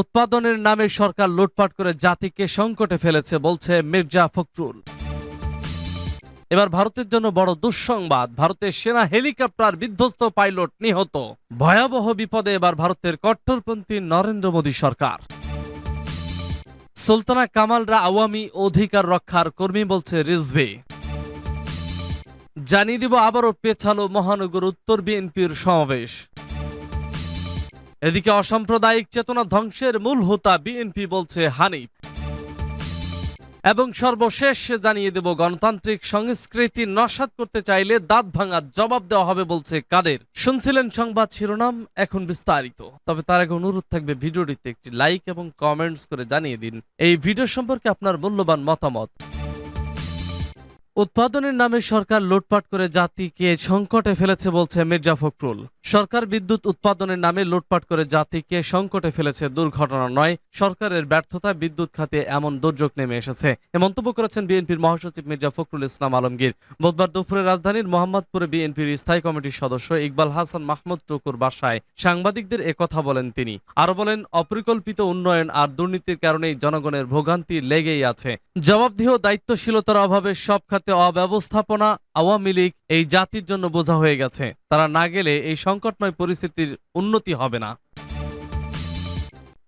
উৎপাদনের নামে সরকার লুটপাট করে জাতিকে সংকটে ফেলেছে, বলছে মির্জা ফখরুল। এবার ভারতের জন্য বড় দুঃসংবাদ ভারতের সেনা হেলিকপ্টার বিধ্বস্ত পাইলট নিহত। ভয়াবহ বিপদে এবার ভারতের কট্টরপন্থী নরেন্দ্র মোদী সরকার। সুলতানা কামালরা আওয়ামী অধিকার রক্ষার কর্মী, বলছে রিজভি। জানিয়ে দিব আবারও পেছালো মহানগর উত্তর বিএনপির সমাবেশ। এদিকে অসাম্প্রদায়িক চেতনা ধ্বংসের মূল হোতা বিএনপি বলছে হানিফ। এবং সর্বশেষ জানিয়ে দেব, গণতান্ত্রিক সংস্কৃতি নস্বাত করতে চাইলে দাঁত ভাঙার জবাব দেওয়া হবে বলছে কাদের। শুনছিলেন সংবাদ শিরোনাম, এখন বিস্তারিত। তবে তার আগে অনুরোধ থাকবে ভিডিওটিতে একটি লাইক এবং কমেন্টস করে জানিয়ে দিন। এই ভিডিও সম্পর্কে আপনার মূল্যবান মতামত। উৎপাদনের নামে সরকার লুটপাট করে জাতিকে সংকটে ফেলেছে বলছে মির্জা ফখরুল। সরকার বিদ্যুৎ উৎপাদনের নামে লুটপাট করে জাতিকে সংকটে ফেলেছে দুর্ঘটনা নয়, সরকারের ব্যর্থতায় বিদ্যুৎ খাতে এমন দুর্যোগ নেমে এসেছে। এ মন্তব্য করেছেন বিএনপির মহাসচিব মির্জা ফখরুল ইসলাম আলমগীর। বুধবার দুপুরে রাজধানীর মোহাম্মদপুরে বিএনপির স্থায়ী কমিটির সদস্য ইকবাল হাসান মাহমুদ টুকুর বাসায় সাংবাদিকদের একথা বলেন তিনি। আরও বলেন, অপরিকল্পিত উন্নয়ন আর দুর্নীতির কারণেই জনগণের ভোগান্তি লেগেই আছে। জবাবদিহ দায়িত্বশীলতার অভাবে সব খাতে অব্যবস্থাপনা আওয়ামী লীগ এই জাতির জন্য বোঝা হয়ে গেছে। তারা না গেলে এই সংকটময় পরিস্থিতির উন্নতি হবে না।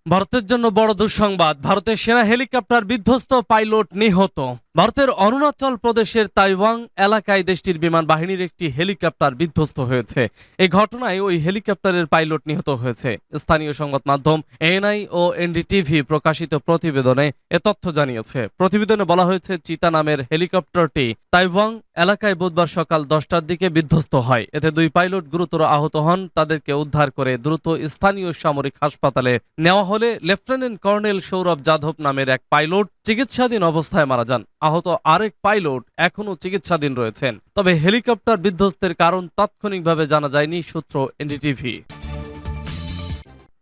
ভারতের জন্য বড় দুঃসংবাদ, ভারতের সেনা হেলিকপ্টার বিধ্বস্ত পাইলট নিহত। ভারতের অরুণাচল প্রদেশের তাইওয়াং এলাকায় দেশটির বিমান বাহিনীর একটি হেলিকপ্টার বিধ্বস্ত হয়েছে। এই ঘটনায় ওই হেলিকপ্টারের পাইলট নিহত হয়েছে। স্থানীয় সংবাদ মাধ্যম এএনআই ও এনডিটিভি প্রকাশিত প্রতিবেদনে এ তথ্য জানিয়েছে। প্রতিবেদনে বলা হয়েছে, চিতা নামের হেলিকপ্টারটি তাইওয়াং এলাকায় বুধবার সকাল দশটার দিকে বিধ্বস্ত হয়। এতে দুই পাইলট গুরুতর আহত হন। তাদেরকে উদ্ধার করে দ্রুত স্থানীয় সামরিক হাসপাতালে নেওয়া হলে লেফটেন্যান্ট কর্নেল সৌরভ যাদব নামের এক পাইলট চিকিৎসাধীন অবস্থায় মারা যান। আহত আরেক পাইলট এখনও চিকিৎসাধীন রয়েছেন। তবে হেলিকপ্টার বিধ্বস্তের কারণ তাৎক্ষণিকভাবে জানা যায়নি, সূত্র এনডিটিভি।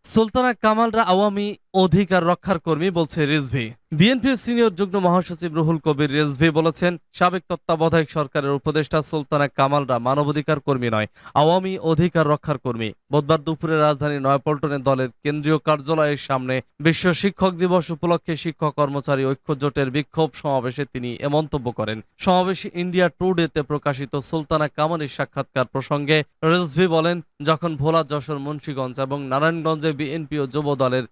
সুলতানা কামালরা আওয়ামী অধিকার রক্ষার কর্মী বলছে রিজভি। বিএনপির সিনিয়র যুগ্ম মহাসচিব রুহুল কবির রিজভি বলেছেন, সাবেক তত্ত্বাবধায়ক সরকারের উপদেষ্টা সুলতানা কামালরা মানবাধিকার কর্মী নয়, আওয়ামী অধিকার রক্ষার কর্মী। বুধবার দুপুরে রাজধানীর নয়াপল্টনে দলের কেন্দ্রীয় কার্যালয়ের সামনে বিশ্ব শিক্ষক দিবস উপলক্ষে শিক্ষক কর্মচারী ঐক্য জোটের বিক্ষোভ সমাবেশে তিনি এ মন্তব্য করেন। সমাবেশে ইন্ডিয়া টুডেতে প্রকাশিত সুলতানা কামালের সাক্ষাৎকার প্রসঙ্গে রিজভি বলেন, যখন ভোলা যশোর মুন্সীগঞ্জ এবং নারায়ণগঞ্জে বিএনপি ও যুব দলের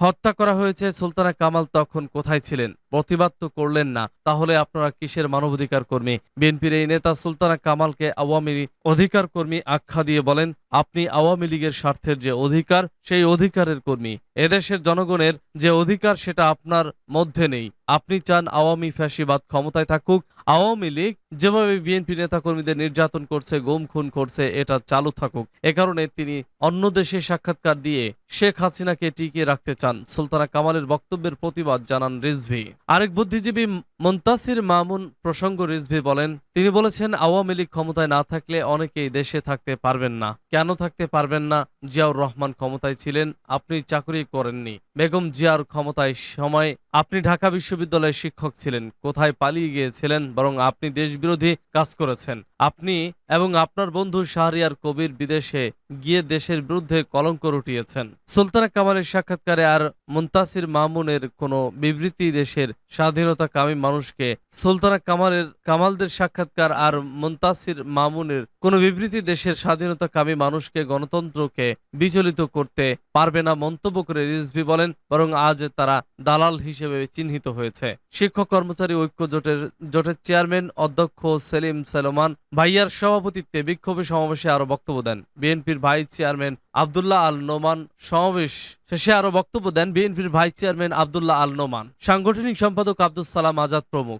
হত্যা করা হয়েছে সুলতানা কামাল তখন কোথায় ছিলেন? প্রতিবাদ তো করলেন না, তাহলে আপনারা কিসের মানবাধিকার কর্মী? বিএনপির এই নেতা সুলতানা কামালকে আওয়ামী লীগ অধিকার কর্মী আখ্যা দিয়ে বলেন, আপনি আওয়ামী লীগের স্বার্থের যে অধিকার, সেই অধিকারের কর্মী। এদেশের জনগণের যে অধিকার, সেটা আপনার মধ্যে নেই। আপনি চান আওয়ামী ফ্যাসিবাদ ক্ষমতায় থাকুক। আওয়ামী লীগ যেভাবে বিএনপি নেতাকর্মীদের নির্যাতন করছে, গুম খুন করছে, এটা চালু থাকুক। এ কারণে তিনি অন্য দেশে সাক্ষাৎকার দিয়ে শেখ হাসিনাকে টিকিয়ে রাখতে চান। সুলতানা কামালের বক্তব্যের প্রতিবাদ জানান রিজভি। আরেক বুদ্ধিজীবী মন্তাসির মামুন প্রসঙ্গ রিজভি বলেন, তিনি বলেছেন, আওয়ামী লীগ ক্ষমতায় না থাকলে অনেকেই দেশে থাকতে পারবেন না। কেন থাকতে পারবেন না? জিয়াউর রহমান ক্ষমতায় ছিলেন, আপনি চাকরি করেননি। বেগম জিয়ার ক্ষমতায় সময় আপনি ঢাকা বিশ্ববিদ্যালয়ের শিক্ষক ছিলেন, কোথায় পালিয়ে গিয়েছিলেন, বরং আপনি দেশবিরোধী কাজ করেছেন। আপনি এবং আপনার বন্ধু শাহরিয়ার কবির বিদেশে গিয়ে দেশের বিরুদ্ধে কলঙ্ক রটিয়েছেন। সুলতানা কামালের সাক্ষাৎকারে আর মুন্তাসির মামুনের কোনো বিবৃতি দেশের স্বাধীনতাকামী মানুষকে, সুলতানা কামালের, কামালদের সাক্ষাৎকার আর মুন্তাসির মামুনের কোনো বিবৃতি দেশের স্বাধীনতা কামী মানুষকে, গণতন্ত্রকে বিচলিত করতে পারবে না মন্তব্য করে রিজভি বলেন, বরং আজ তারা দালাল হিসেবে চিহ্নিত হয়েছে। শিক্ষক কর্মচারী ঐক্য জোটের জোটের চেয়ারম্যান অধ্যক্ষ সেলিম সেলমান ভাইয়ার সভাপতিত্বে বিক্ষোভে সমাবেশে আরও বক্তব্য দেন। বিএনপির ভাইস চেয়ারম্যান আবদুল্লাহ আল নোমান সমাবেশ শেষে আরও বক্তব্য দেন বিএনপির ভাইস চেয়ারম্যান আবদুল্লাহ আল নোমান। সাংগঠনিক সম্পাদক আব্দুল সালাম আজাদ প্রমুখ।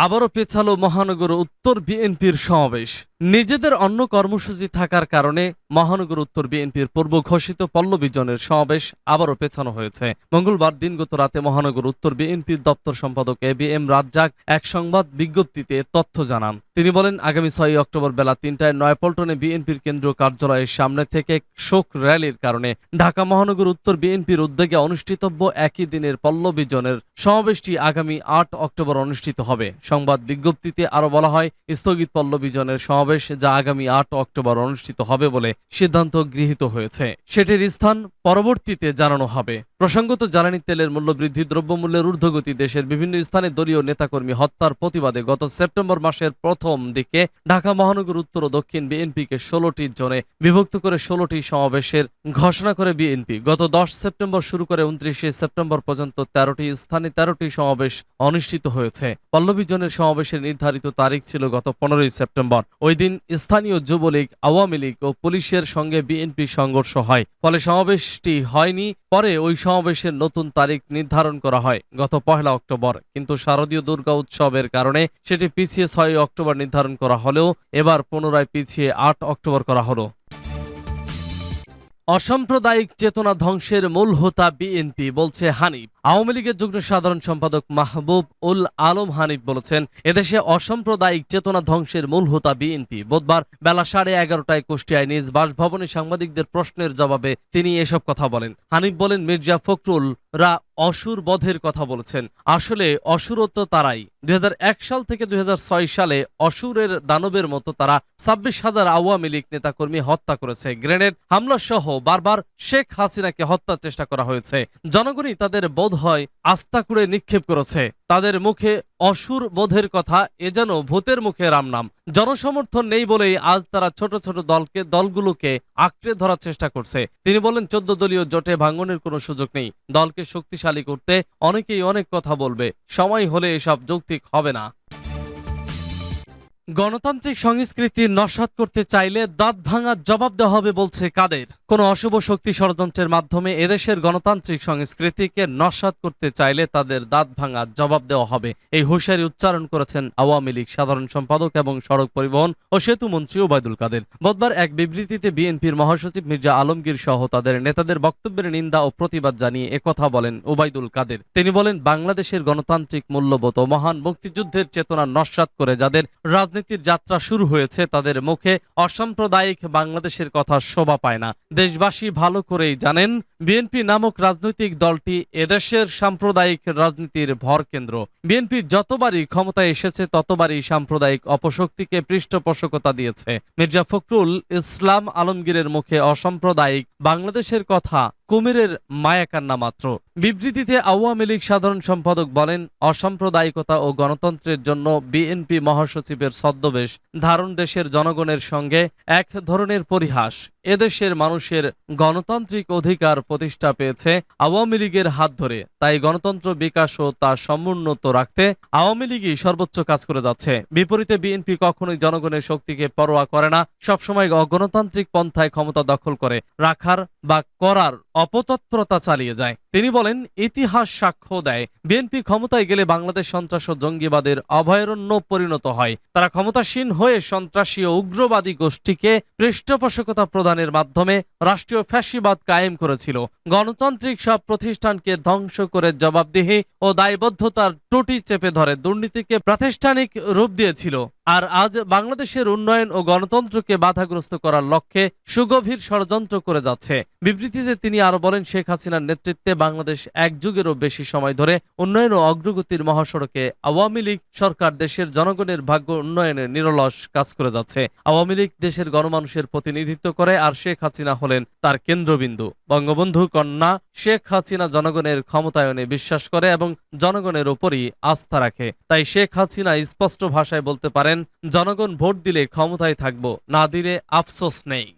আবারও পেছালো মহানগর উত্তর বিএনপির সমাবেশ। নিজেদের অন্য কর্মসূচি থাকার কারণে মহানগর উত্তর বিএনপির পূর্ব ঘোষিত পল্লবীজনের সমাবেশ আবারও পেছানো হয়েছে। মঙ্গলবার দিনগত রাতে মহানগর উত্তর বিএনপির দপ্তর সম্পাদক এ বি এম রাজ্জাক এক সংবাদ বিজ্ঞপ্তিতে তথ্য জানান। তিনি বলেন, আগামী ছয়ই অক্টোবর বেলা তিনটায় নয়াপল্টনে বিএনপির কেন্দ্রীয় কার্যালয়ের সামনে থেকে শোক র্যালির কারণে ঢাকা মহানগর উত্তর বিএনপির উদ্যোগে অনুষ্ঠিতব্য একই দিনের পল্লবীজনের সমাবেশটি আগামী আট অক্টোবর অনুষ্ঠিত হবে। সংবাদ বিজ্ঞপ্তিতে আরও বলা হয়, স্থগিত পল্লবীজনের সমাবেশ সমাবেশ যা আগামী আট অক্টোবর অনুষ্ঠিত হবে বলে সিদ্ধান্ত গৃহীত হয়েছে। সেটির স্থান পরবর্তীতে জানানো হবে। প্রসঙ্গত, জ্বালানি তেলের মূল্যবৃদ্ধি, দ্রব্যমূল্যের ঊর্ধ্বগতি দেশের বিভিন্ন স্থানে দলীয় নেতাকর্মী হত্যার প্রতিবাদে গত সেপ্টেম্বর মাসের প্রথম দিকে ঢাকা মহানগর উত্তর ও দক্ষিণ বিএনপিকে ষোলোটি জোনে বিভক্ত করে ষোলোটি সমাবেশের ঘোষণা করে বিএনপি। গত দশ সেপ্টেম্বর শুরু করে উনত্রিশে সেপ্টেম্বর পর্যন্ত তেরোটি স্থানে তেরোটি সমাবেশ অনুষ্ঠিত হয়েছে। পল্লবী জোনের সমাবেশের নির্ধারিত তারিখ ছিল গত পনেরোই সেপ্টেম্বর। ওই দিন স্থানীয় যুবলীগ, আওয়ামী লীগ ও পুলিশের সঙ্গে বিএনপি সংঘর্ষ হয়। ফলে সমাবেশটি হয়নি পরে ওই সমাবেশের নতুন তারিখ নির্ধারণ করা হয়, গত পহেলা অক্টোবর। কিন্তু শারদীয় দুর্গা উৎসবের কারণে সেটি পিছিয়ে ছয় অক্টোবর নির্ধারণ করা হলেও এবার পুনরায় পিছিয়ে আট অক্টোবর করা হলো। অসাম্প্রদায়িক চেতনা ধ্বংসের মূল হোতা বিএনপি, বলছে হানিফ। আওয়ামী লীগের যুগ্ম সাধারণ সম্পাদক মাহবুব উল আলম হানিফ বলেছেন, এদেশে অসাম্প্রদায়িক চেতনা ধ্বংসের মূল হোতা বিএনপি। বুধবার বেলা সাড়ে এগারোটায় কুষ্টিয়ায় নিজ বাসভবনে সাংবাদিকদের প্রশ্নের জবাবে তিনি এসব কথা বলেন। হানিফ বলেন, মির্জা ফখরুল রা অসুর বধের কথা বলেছেন। আসলে অসুরত্ব তারাই। দুই হাজার এক সাল থেকে দুই হাজার ছয় সালে অসুরের দানবের মতো তারা ছাব্বিশ হাজার আওয়ামী লীগ নেতাকর্মী হত্যা করেছে। গ্রেনেড হামলা সহ বারবার শেখ হাসিনাকে হত্যার চেষ্টা করা হয়েছে। জনগণই তাদের বোধ হয়, আস্থা করে নিক্ষেপ করেছে। তাদের মুখে অসুর বোধের কথা, এ যেন ভূতের মুখে রাম নাম জনসমর্থন নেই বলেই আজ তারা ছোট ছোট দলকে, দলগুলোকে আঁকড়ে ধরার চেষ্টা করছে। তিনি বলেন, চোদ্দ দলীয় জোটে ভাঙনের কোনো সুযোগ নেই। দলকে শক্তিশালী করতে অনেকেই অনেক কথা বলবে। সময় হলে এসব যৌক্তিক হবে না। গণতান্ত্রিক সংস্কৃতি নস্বাত করতে চাইলে দাঁত ভাঙার জবাব দেওয়া হবে বলছে কাদের। কোন অশুভ শক্তি ষড়যন্ত্রের মাধ্যমে এদেশের গণতান্ত্রিক সংস্কৃতিকে নস্বাত করতে চাইলে তাদের দাঁত ভাঙার জবাব দেওয়া হবে। এই হুঁশিয়ারি উচ্চারণ করেছেন আওয়ামী লীগ সাধারণ সম্পাদক এবং সড়ক পরিবহন ও সেতু মন্ত্রী ওবায়দুল কাদের। বুধবার এক বিবৃতিতে বিএনপির মহাসচিব মির্জা আলমগীর সহ তাদের নেতাদের বক্তব্যের নিন্দা ও প্রতিবাদ জানিয়ে একথা বলেন ওবায়দুল কাদের। তিনি বলেন, বাংলাদেশের গণতান্ত্রিক মূল্যবোধ ও মহান মুক্তিযুদ্ধের চেতনা নস্বাত করে যাদের রাজনীতির যাত্রা শুরু হয়েছে, তাদের মুখে অসাম্প্রদায়িক বাংলাদেশের কথা শোভা পায় না। দেশবাসী ভালো করেই জানেন, বিএনপি নামক রাজনৈতিক দলটি এদেশের সাম্প্রদায়িক রাজনীতির ভর কেন্দ্র। বিএনপি যতবারই ক্ষমতায় এসেছে, ততবারই সাম্প্রদায়িক অপশক্তিকে পৃষ্ঠপোষকতা দিয়েছে। মির্জা ফখরুল ইসলাম আলমগীরের মুখে অসাম্প্রদায়িক বাংলাদেশের কথা কুমিরের মায়াকান্না মাত্র। বিবৃতিতে আওয়ামী লীগ সাধারণ সম্পাদক বলেন, অসাম্প্রদায়িকতা ও গণতন্ত্রের জন্য বিএনপি মহাসচিবের ছদ্মবেশ ধারণ দেশের জনগণের সঙ্গে এক ধরনের পরিহাস। এদেশের মানুষের গণতান্ত্রিক অধিকার প্রতিষ্ঠা পেয়েছে আওয়ামী লীগের হাত ধরে। তাই গণতন্ত্র বিকাশ ও তা সমুন্নত রাখতে আওয়ামী লীগই সর্বোচ্চ কাজ করে যাচ্ছে। বিপরীতে বিএনপি কখনোই জনগণের শক্তিকে পরোয়া করে না, সবসময় অগণতান্ত্রিক পন্থায় ক্ষমতা দখল করে রাখার বা করার অপতৎপরতা চালিয়ে যায়। তিনি বলেন, ইতিহাস সাক্ষ্য দেয়, বিএনপি ক্ষমতায় গেলে বাংলাদেশ সন্ত্রাস ও জঙ্গিবাদের অভয়ারণ্য পরিণত হয়। তারা ক্ষমতাসীন হয়ে সন্ত্রাসী ও উগ্রবাদী গোষ্ঠীকে পৃষ্ঠপোষকতা প্রদানের মাধ্যমে রাষ্ট্রীয় ফ্যাসিবাদ কায়েম করেছিল। গণতান্ত্রিক সব প্রতিষ্ঠানকে ধ্বংস করে জবাবদিহি ও দায়বদ্ধতার টুটি চেপে ধরে দুর্নীতিকে প্রাতিষ্ঠানিক রূপ দিয়েছিল। আর আজ বাংলাদেশের উন্নয়ন ও গণতন্ত্রকে বাধাগ্রস্ত করার লক্ষ্যে সুগভীর ষড়যন্ত্র করে যাচ্ছে। বিবৃতিতে তিনি আরও বলেন, শেখ হাসিনার নেতৃত্বে বাংলাদেশ এক যুগেরও বেশি সময় ধরে উন্নয়ন ও অগ্রগতির মহাসড়কে আওয়ামী লীগ সরকার দেশের জনগণের ভাগ্য উন্নয়নে নিরলস কাজ করে যাচ্ছে। আওয়ামী লীগ দেশের গণমানুষের প্রতিনিধিত্ব করে আর শেখ হাসিনা হলেন তার কেন্দ্রবিন্দু। বঙ্গবন্ধু কন্যা শেখ হাসিনা জনগণের ক্ষমতায়নে বিশ্বাস করে এবং জনগণের ওপরই আস্থা রাখে। তাই শেখ হাসিনা স্পষ্ট ভাষায় বলতে পারেন জনগণ ভোট দিলে ক্ষমতায় থাকব না দিলে আফসোস নেই।